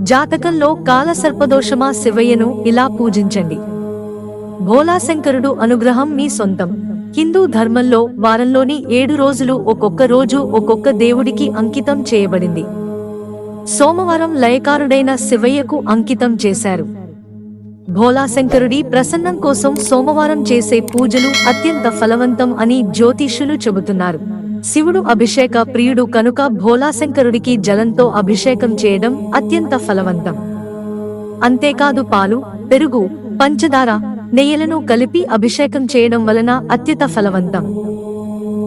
జాతకంలో కాలసర్పదోషమా శివయ్యను ఇలా పూజించండి. భోలాశంకరుడు అనుగ్రహం మీ సొంతం. హిందూ ధర్మంలో వారంలోని ఏడు రోజులు ఒక్కొక్క రోజు ఒక్కొక్క దేవుడికి అంకితం చేయబడింది. సోమవారం లయకారుడైన శివయ్యకు అంకితం చేశారు. భోలాశంకరుడి ప్రసన్నం కోసం సోమవారం చేసే పూజలు అత్యంత ఫలవంతం అని జ్యోతిష్యులు చెబుతున్నారు. శివుడు అభిషేక ప్రియుడు కనుక భోలాశంకరుడికి జలంతో అభిషేకం చేయడం అత్యంత ఫలవంతం. అంతేకాదు పాలు పెరుగు పంచదార నెయ్యలను కలిపి అభిషేకం చేయడం వలన అత్యంత ఫలవంతం.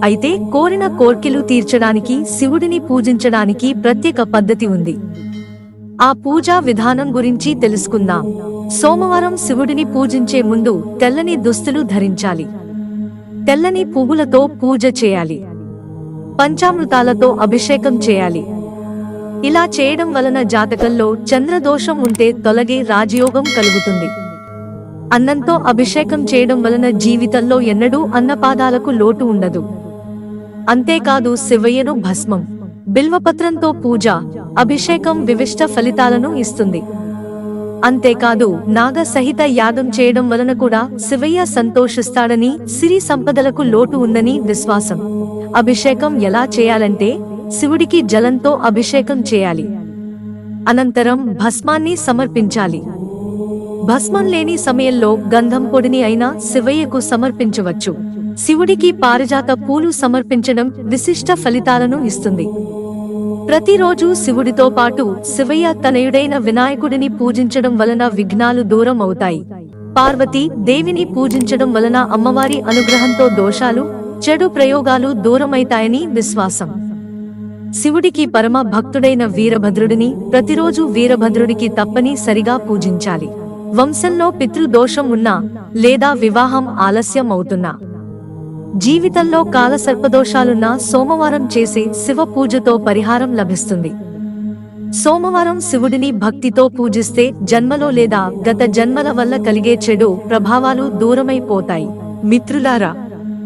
అయితే కోరిన కోర్కెలు తీర్చడానికి శివుడిని పూజించడానికి ప్రత్యేక పద్ధతి ఉంది. ఆ పూజా విధానం గురించి తెలుసుకుందాం. సోమవారం శివుడిని పూజించే ముందు తెల్లని దుస్తులు ధరించాలి. తెల్లని పువ్వులతో పూజ చేయాలి. పంచామృతాలతో అభిషేకం చేయాలి. ఇలా చేయడం వలన జాతకంలో చంద్రదోషం ఉంటే తొలగే రాజయోగం కలుగుతుంది. అన్నంతో అభిషేకం చేయడం వలన జీవితంలో ఎన్నడూ అన్నపాదాలకు లోటు ఉండదు. అంతేకాదు శివయ్యను భస్మం బిల్వపత్రంతో పూజ అభిషేకం వివిష్ట ఫలితాలను ఇస్తుంది. అంతేకాదు నాగ సహిత యాగం చేయడం వలన కూడా శివయ్య సంతోషిస్తాడని సిరి సంపదలకు లోటు ఉందని విశ్వాసం. అభిషేకం ఎలా చేయాలంటే శివుడికి జలంతో అభిషేకం చేయాలి. అనంతరం భస్మాన్ని సమర్పించాలి. భస్మం లేని సమయంలో గంధం పొడిని అయినా శివయ్యకు సమర్పించవచ్చు. శివుడికి పారిజాత పూలు సమర్పించడం విశిష్ట ఫలితాలను ఇస్తుంది. ప్రతిరోజు శివుడితో పాటు శివయ్య తనయుడైన వినాయకుడిని పూజించడం వలన విఘ్నాలు దూరం అవుతాయి. పార్వతి దేవిని పూజించడం వలన అమ్మవారి అనుగ్రహంతో దోషాలు చెడు ప్రయోగాలు దూరమైతాయని విశ్వాసం. శివుడికి పరమ భక్తుడైన వీరభద్రుడిని ప్రతిరోజు వీరభద్రుడికి తప్పని సరిగా పూజించాలి. వంశంలో పితృదోషం ఉన్నా లేదా వివాహం ఆలస్యం అవుతున్నా జీవితంలో కాలసర్పదోషాలున్నా సోమవారం చేసే శివ పూజతో పరిహారం లభిస్తుంది. సోమవారం శివుడిని భక్తితో పూజిస్తే జన్మలో లేదా గత జన్మల వల్ల కలిగే చెడు ప్రభావాలు దూరమైపోతాయి. మిత్రులారా